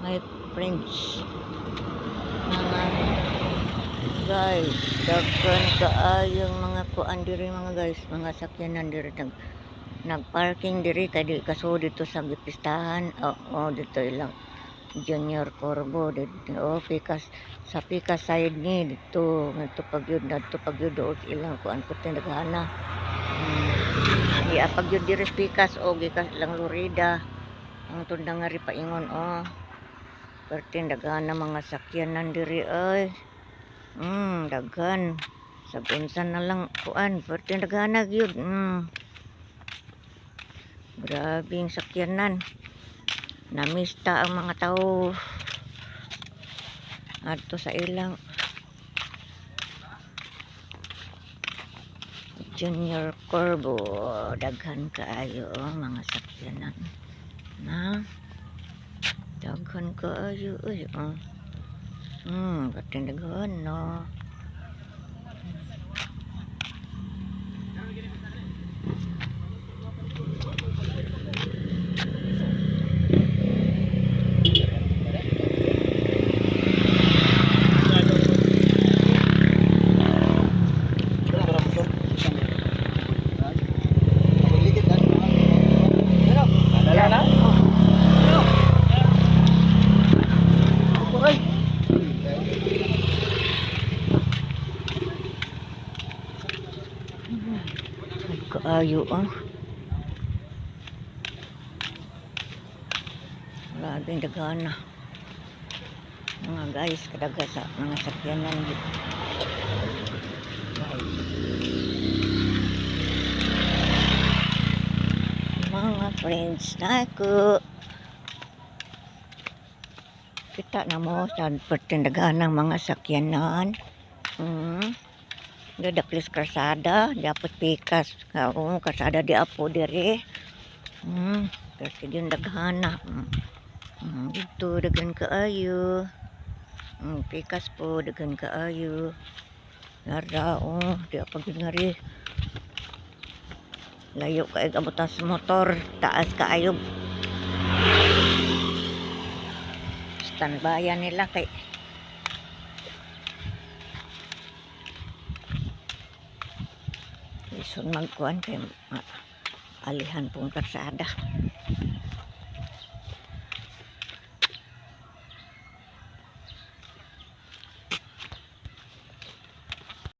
my friends mga guys daghan kaayong mga kuan diri mga guys mga sakyanan diri. Nag nagparking diri kay di kaso dito sa gipistahan. O oh, dito ilang Junior Corbo dito oh, pikas sa pikas side ni dito ngadto pagyud ngadto pagyud doon sa ilang kuan puti naghana. Hmm. iya pagyud diri pikas o gikas ilang Lorida. Ang tundang nga ri paingon oh Perti daghan na mga sakyanan diri ay. Mm, daghan. Sa unsan na lang kuan, perti daghan na gyud. Mm. Grabing sakyanan. Namista ang mga tao. Adto sa ilang Junior Corbo, daghan kaayo mga sakyanan. ก็อยู่เอ้ยอ๋ออืมก็ถึงนเงินเนาะ Kaayo ah. Grabing daghan na. Mga guys, kadaga sa mga sakyanan. Mga friends na. Kita na mo sa pertindagan ng mga sakyanan. Hmm. Dadaklis karsada, dapat pikas. Oo, karsada di apo diri. Hmm, kasi yun daghana. Hmm. Hmm, dito daghan kaayo. Hmm, pikas po daghan kaayo. Nara, oh, di apa gyud nga ri. Layo kay abutan sa motor, taas kaayo. Standbyan nila kay Ison magkuhan kay alihan pong karsada.